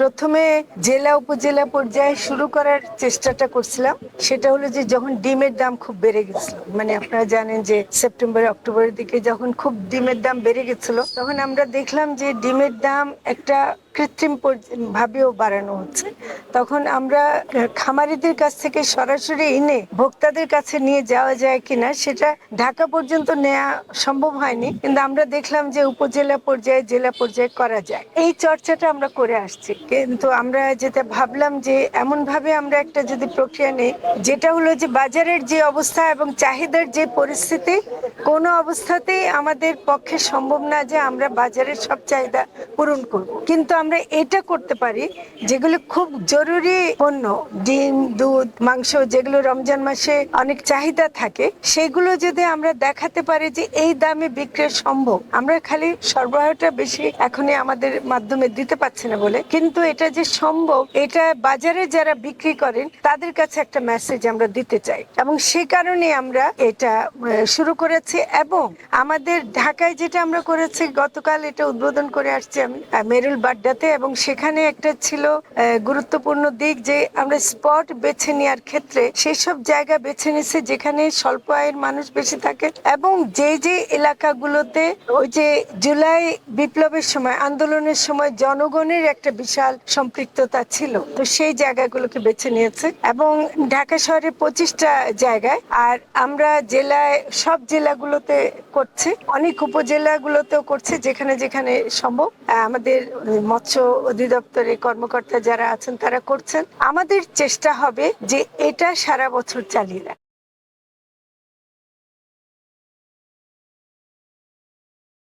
প্রথমে জেলা উপজেলা পর্যায়ে শুরু করার চেষ্টাটা করছিলাম। সেটা হলো যে যখন ডিমের দাম খুব বেড়ে গেছিল মানে আপনারা জানেন যে সেপ্টেম্বর, অক্টোবরের দিকে যখন খুব ডিমের দাম বেড়ে গেছিল, তখন আমরা দেখলাম যে ডিমের দাম একটা কৃত্রিম ভাবেও বাড়ানো হচ্ছে। তখন আমরা খামারিদের কাছ থেকে সরাসরি এনে ভোক্তাদের কাছে নিয়ে যাওয়া যায় কিনা, সেটা ঢাকা পর্যন্ত নেওয়া সম্ভব হয়নি। কিন্তু আমরা দেখলাম যে উপজেলা পর্যায়ে, জেলা পর্যায়ে করা যায়। এই চর্চাটা আমরা করে আসছি। কিন্তু আমরা যেটা ভাবলাম যে এমন ভাবে আমরা একটা যদি প্রক্রিয়া নেই, যেটা হলো যে বাজারের যে অবস্থা এবং চাহিদার যে পরিস্থিতি, কোনো অবস্থাতেই আমাদের পক্ষে সম্ভব না যে আমরা বাজারের সব চাহিদা পূরণ করব। কিন্তু আমরা এটা করতে পারি, যেগুলো খুব জরুরি পণ্য, ডিম, দুধ, মাংস, যেগুলো রমজান মাসে অনেক চাহিদা থাকে, সেগুলো যদি আমরা দেখাতে পারি যে এই দামে বিক্রি সম্ভব, আমরা খালি সরবরাহটা বেশি এখনই আমাদের মাধ্যমে দিতে পারছি না বলে। কিন্তু এটা যে সম্ভব, এটা বাজারে যারা বিক্রি করেন, তাদের কাছে একটা মেসেজ আমরা দিতে চাই। এবং সে কারণে আমরা এটা শুরু করেছি এবং আমাদের ঢাকায় যেটা আমরা করেছি, গতকাল এটা উদ্বোধন করে আসছি আমি মেরুল মেরুল বাড্ডাতে এবং সেখানে একটা ছিল গুরুত্বপূর্ণ দিক যে আমরা স্পট বেছে নেওয়ার ক্ষেত্রে সেই সব জায়গা বেছে নিচ্ছে যেখানে স্বল্প আয়ের মানুষ বেশি থাকে এবং যে যে এলাকাগুলোতে ওই যে জুলাই বিপ্লবের সময়, আন্দোলনের সময় জনগণের একটা বিশাল সম্পৃক্ততা ছিল। তো সেই জায়গাগুলোকে বেছে নিয়েছে এবং ঢাকা শহরে পঁচিশটা জায়গায় আর আমরা জেলায় সব জেলাগুলোতে করছে। অনেক উপজেলাগুলোতেও করছে যেখানে যেখানে সম্ভব। আমাদের মৎস্য অধিদপ্তরের কর্মকর্তা যারা আছেন, তারা করছেন। আমাদের চেষ্টা হবে যে এটা সারা বছর চালিয়ে রাখা।